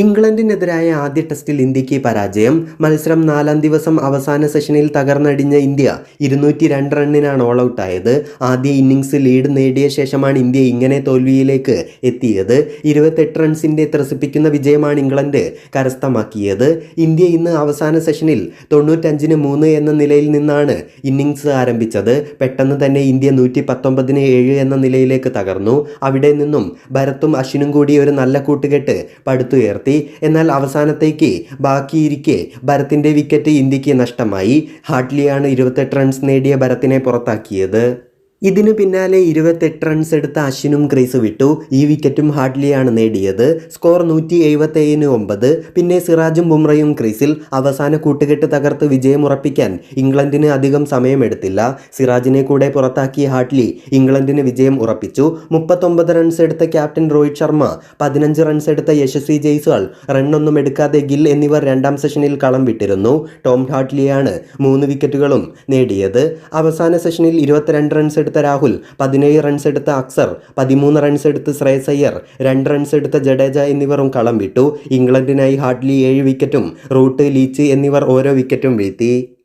ഇംഗ്ലണ്ടിനെതിരായ ആദ്യ ടെസ്റ്റിൽ ഇന്ത്യയ്ക്ക് പരാജയം. മത്സരം നാലാം ദിവസം അവസാന സെഷനിൽ തകർന്നടിഞ്ഞ ഇന്ത്യ ഇരുന്നൂറ്റി രണ്ട് റണ്ണിനാണ് ഓൾ ഔട്ടായത് ആദ്യ ഇന്നിങ്സ് ലീഡ് നേടിയ ശേഷമാണ് ഇന്ത്യ ഇങ്ങനെ തോൽവിയിലേക്ക് എത്തിയത്. ഇരുപത്തെട്ട് റൺസിന്റെ ത്രസിപ്പിക്കുന്ന വിജയമാണ് ഇംഗ്ലണ്ട് കരസ്ഥമാക്കിയത്. ഇന്ത്യ ഇന്ന് അവസാന സെഷനിൽ തൊണ്ണൂറ്റഞ്ചിന് മൂന്ന് എന്ന നിലയിൽ നിന്നാണ് ഇന്നിങ്സ് ആരംഭിച്ചത്. പെട്ടെന്ന് തന്നെ ഇന്ത്യ നൂറ്റി പത്തൊമ്പതിന് ഏഴ് എന്ന നിലയിലേക്ക് തകർന്നു. അവിടെ നിന്നും ഭരത്തും അശ്വിനും കൂടി ഒരു നല്ല കൂട്ടുകെട്ട് പടുത്തുയർത്തി. എന്നാൽ അവസാനത്തേക്ക് ബാക്കിയിരിക്കെ ഭരത്തിന്റെ വിക്കറ്റ് ഇന്ത്യയ്ക്ക് നഷ്ടമായി. ഹാട്ട്ലിയാണ് ഇരുപത്തെട്ട് റൺസ് നേടിയ ഭരത്തിനെ പുറത്താക്കിയത്. ഇതിനു പിന്നാലെ ഇരുപത്തെട്ട് റൺസ് എടുത്ത അശ്വിനും ക്രീസ് വിട്ടു. ഈ വിക്കറ്റും ഹാഡ്ലിയാണ് നേടിയത്. സ്കോർ നൂറ്റി എഴുപത്തേഴിന് ഒമ്പത്. പിന്നെ സിറാജും ബുംറയും ക്രീസിൽ അവസാന കൂട്ടുകെട്ട് തകർത്ത് വിജയമുറപ്പിക്കാൻ ഇംഗ്ലണ്ടിന് അധികം സമയമെടുത്തില്ല. സിറാജിനെ കൂടെ പുറത്താക്കിയ ഹാഡ്ലി ഇംഗ്ലണ്ടിന് വിജയം ഉറപ്പിച്ചു. മുപ്പത്തൊമ്പത് റൺസ് എടുത്ത ക്യാപ്റ്റൻ രോഹിത് ശർമ്മ പതിനഞ്ച് റൺസ് എടുത്ത യശസ്വി ജയ്സ്വാൾ റണ്ണൊന്നും എടുക്കാതെ ഗിൽ എന്നിവർ രണ്ടാം സെഷനിൽ കളം വിട്ടിരുന്നു. ടോം ഹാഡ്ലിയാണ് മൂന്ന് വിക്കറ്റുകളും നേടിയത്. അവസാന സെഷനിൽ ഇരുപത്തിരണ്ട് റൺസ് എടുത്ത രാഹുൽ പതിനേഴ് റൺസ് എടുത്ത അക്സർ പതിമൂന്ന് റൺസ് എടുത്ത് ശ്രേയസ് അയ്യർ രണ്ട് റൺസ് എടുത്ത ജഡേജ എന്നിവരും കളം വിട്ടു. ഇംഗ്ലണ്ടിനായി ഹാർഡ്ലി ഏഴ് വിക്കറ്റും റൂട്ട് ലീച്ച് എന്നിവർ ഓരോ വിക്കറ്റും വീഴ്ത്തി.